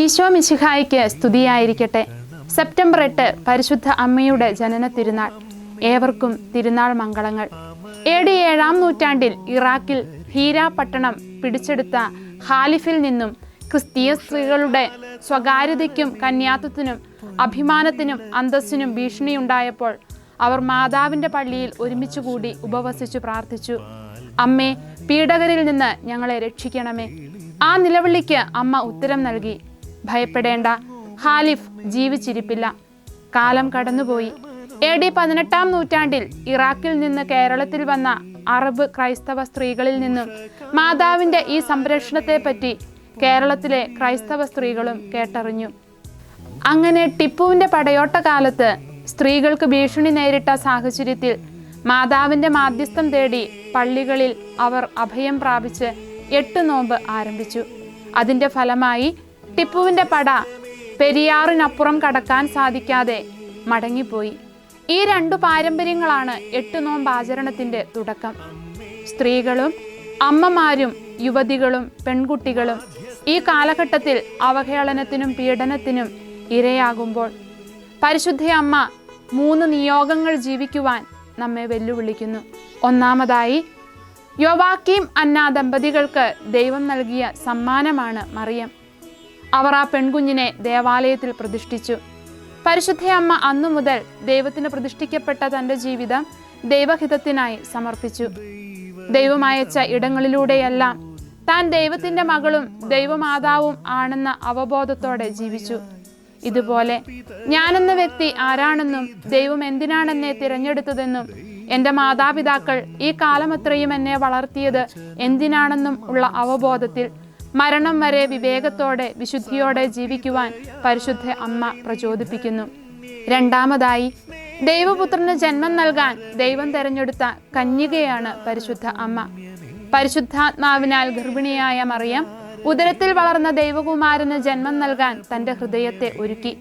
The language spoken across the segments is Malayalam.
ഈശോ മിശിഹായിക്ക് സ്തുതിയായിരിക്കട്ടെ. സെപ്റ്റംബർ എട്ട് പരിശുദ്ധ അമ്മയുടെ ജനന തിരുനാൾ. ഏവർക്കും തിരുനാൾ മംഗളങ്ങൾ. എ ഏഴാം നൂറ്റാണ്ടിൽ ഇറാഖിൽ ഹീര പട്ടണം പിടിച്ചെടുത്ത ഹാലിഫിൽ നിന്നും ക്രിസ്തീയ സ്ത്രീകളുടെ സ്വകാര്യതയ്ക്കും കന്യാത്വത്തിനും അഭിമാനത്തിനും അന്തസ്സിനും ഭീഷണിയുണ്ടായപ്പോൾ അവർ മാതാവിന്റെ പള്ളിയിൽ ഒരുമിച്ചുകൂടി ഉപവസിച്ചു പ്രാർത്ഥിച്ചു. അമ്മേ പീഡകരിൽ നിന്ന് ഞങ്ങളെ രക്ഷിക്കണമേ. ആ നിലവിളിക്ക് അമ്മ ഉത്തരം നൽകി. ഭയപ്പെടേണ്ട. ഹാലിഫ് ജീവിച്ചിരിപ്പില്ല. കാലം കടന്നുപോയി. എ ഡി പതിനെട്ടാം നൂറ്റാണ്ടിൽ ഇറാഖിൽ നിന്ന് കേരളത്തിൽ വന്ന അറബ് ക്രൈസ്തവ സ്ത്രീകളിൽ നിന്നും മാതാവിന്റെ ഈ സംരക്ഷണത്തെപ്പറ്റി കേരളത്തിലെ ക്രൈസ്തവ സ്ത്രീകളും കേട്ടറിഞ്ഞു. അങ്ങനെ ടിപ്പുവിന്റെ പടയോട്ട കാലത്ത് സ്ത്രീകൾക്ക് ഭീഷണി നേരിട്ട സാഹചര്യത്തിൽ മാതാവിന്റെ മാധ്യസ്ഥം തേടി പള്ളികളിൽ അവർ അഭയം പ്രാപിച്ച് എട്ട് നോമ്പ് ആരംഭിച്ചു. അതിന്റെ ഫലമായി ടിപ്പുവിന്റെ പട പെരിയാറിനപ്പുറം കടക്കാൻ സാധിക്കാതെ മടങ്ങിപ്പോയി. ഈ രണ്ടു പാരമ്പര്യങ്ങളാണ് എട്ട് നോമ്പ് ആചരണത്തിന്റെ തുടക്കം. സ്ത്രീകളും അമ്മമാരും യുവതികളും പെൺകുട്ടികളും ഈ കാലഘട്ടത്തിൽ അവഹേളനത്തിനും പീഡനത്തിനും ഇരയാകുമ്പോൾ പരിശുദ്ധ അമ്മ മൂന്ന് നിയോഗങ്ങൾ ജീവിക്കുവാൻ നമ്മെ വെല്ലുവിളിക്കുന്നു. ഒന്നാമതായി യോവാക്കീം അന്ന ദമ്പതികൾക്ക് ദൈവം നൽകിയ സമ്മാനമാണ് മറിയം. അവർ ആ പെൺകുഞ്ഞിനെ ദേവാലയത്തിൽ പ്രതിഷ്ഠിച്ചു. പരിശുദ്ധയമ്മ അന്നു മുതൽ ദൈവത്തിന് പ്രതിഷ്ഠിക്കപ്പെട്ട തന്റെ ജീവിതം ദൈവഹിതത്തിനായി സമർപ്പിച്ചു. ദൈവം അയച്ച ഇടങ്ങളിലൂടെയെല്ലാം താൻ ദൈവത്തിന്റെ മകളും ദൈവമാതാവും ആണെന്ന അവബോധത്തോടെ ജീവിച്ചു. ഇതുപോലെ ഞാനെന്ന വ്യക്തി ആരാണെന്നും ദൈവം എന്തിനാണെന്നെ തിരഞ്ഞെടുത്തതെന്നും എന്റെ മാതാപിതാക്കൾ ഈ കാലമത്രയും എന്നെ വളർത്തിയത് എന്തിനാണെന്നും ഉള്ള അവബോധത്തിൽ മരണം വരെ വിവേകത്തോടെ വിശുദ്ധിയോടെ ജീവിക്കുവാൻ പരിശുദ്ധ അമ്മ പ്രചോദിപ്പിക്കുന്നു. രണ്ടാമതായി ദൈവപുത്രന് ജന്മം നൽകാൻ ദൈവം തെരഞ്ഞെടുത്ത കന്യകയാണ് പരിശുദ്ധ അമ്മ. പരിശുദ്ധാത്മാവിനാൽ ഗർഭിണിയായ മറിയം ഉദരത്തിൽ വളർന്ന ദൈവകുമാരന് ജന്മം നൽകാൻ തന്റെ ഹൃദയത്തെ ഒരുക്കി.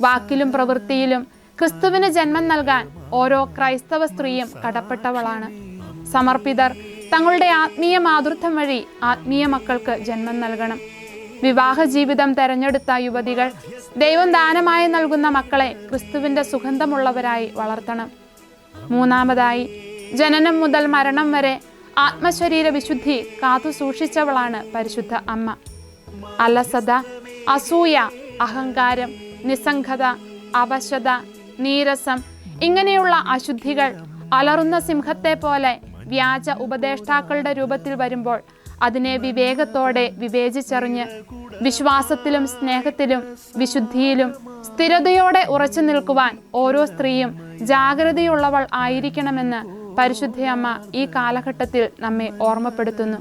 വാക്കിലും പ്രവൃത്തിയിലും ക്രിസ്തുവിന് ജന്മം നൽകാൻ ഓരോ ക്രൈസ്തവ സ്ത്രീയും കടപ്പെട്ടവളാണ്. സമർപ്പിതർ തങ്ങളുടെ ആത്മീയ മാതൃത്വം വഴി ആത്മീയ മക്കൾക്ക് ജന്മം നൽകണം. വിവാഹ ജീവിതം തെരഞ്ഞെടുത്ത യുവതികൾ ദൈവം ദാനമായി നൽകുന്ന മക്കളെ ക്രിസ്തുവിന്റെ സുഗന്ധമുള്ളവരായി വളർത്തണം. മൂന്നാമതായി ജനനം മുതൽ മരണം വരെ ആത്മശരീര വിശുദ്ധി കാത്തു സൂക്ഷിച്ചവളാണ് പരിശുദ്ധ അമ്മ. അലസത അസൂയ അഹങ്കാരം നിസ്സംഗത അവശത നീരസം ഇങ്ങനെയുള്ള അശുദ്ധികൾ അലറുന്ന സിംഹത്തെ പോലെ വ്യാജ ഉപദേഷ്ടാക്കളുടെ രൂപത്തിൽ വരുമ്പോൾ അതിനെ വിവേകത്തോടെ വിവേചിച്ചറിഞ്ഞ് വിശ്വാസത്തിലും സ്നേഹത്തിലും വിശുദ്ധിയിലും സ്ഥിരതയോടെ ഉറച്ചു നിൽക്കുവാൻ ഓരോ സ്ത്രീയും ജാഗ്രതയുള്ളവൾ ആയിരിക്കണമെന്ന് പരിശുദ്ധയമ്മ ഈ കാലഘട്ടത്തിൽ നമ്മെ ഓർമ്മപ്പെടുത്തുന്നു.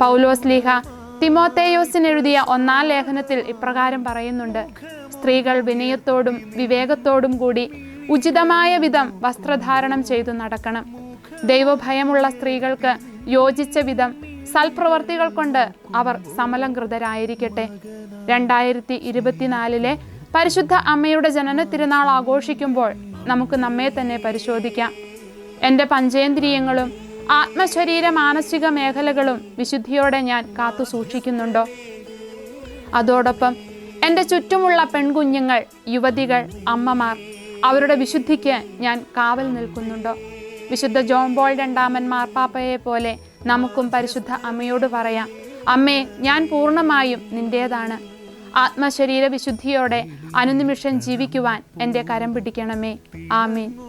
പൗലോസ് ലീഹ തിമോത്തേയോസിന് എഴുതിയ ഒന്നാം ലേഖനത്തിൽ ഇപ്രകാരം പറയുന്നുണ്ട്. സ്ത്രീകൾ വിനയത്തോടും വിവേകത്തോടും കൂടി ഉചിതമായ വിധം വസ്ത്രധാരണം ചെയ്തു നടക്കണം. ദൈവഭയമുള്ള സ്ത്രീകൾക്ക് യോജിച്ച വിധം സൽപ്രവർത്തികൾ കൊണ്ട് അവർ സമലംകൃതരായിരിക്കട്ടെ. രണ്ടായിരത്തി ഇരുപത്തിനാലിലെ പരിശുദ്ധ അമ്മയുടെ ജനന തിരുനാൾ ആഘോഷിക്കുമ്പോൾ നമുക്ക് നമ്മെ തന്നെ പരിശോധിക്കാം. എന്റെ പഞ്ചേന്ദ്രിയങ്ങളും ആത്മശരീര മാനസിക മേഖലകളും വിശുദ്ധിയോടെ ഞാൻ കാത്തു സൂക്ഷിക്കുന്നുണ്ടോ? അതോടൊപ്പം എന്റെ ചുറ്റുമുള്ള പെൺകുഞ്ഞുങ്ങൾ യുവതികൾ അമ്മമാർ അവരുടെ വിശുദ്ധിക്ക് ഞാൻ കാവൽ നിൽക്കുന്നുണ്ടോ? വിശുദ്ധ ജോൺ ബോൾ രണ്ടാമൻ മാർപ്പാപ്പയെ പോലെ നമുക്കും പരിശുദ്ധ അമ്മയോട് പറയാം അമ്മേ ഞാൻ പൂർണമായും നിന്റേതാണ്. ആത്മശരീര വിശുദ്ധിയോടെ അനുനിമിഷം ജീവിക്കുവാൻ എന്റെ കരം പിടിക്കണമേ. ആമീൻ.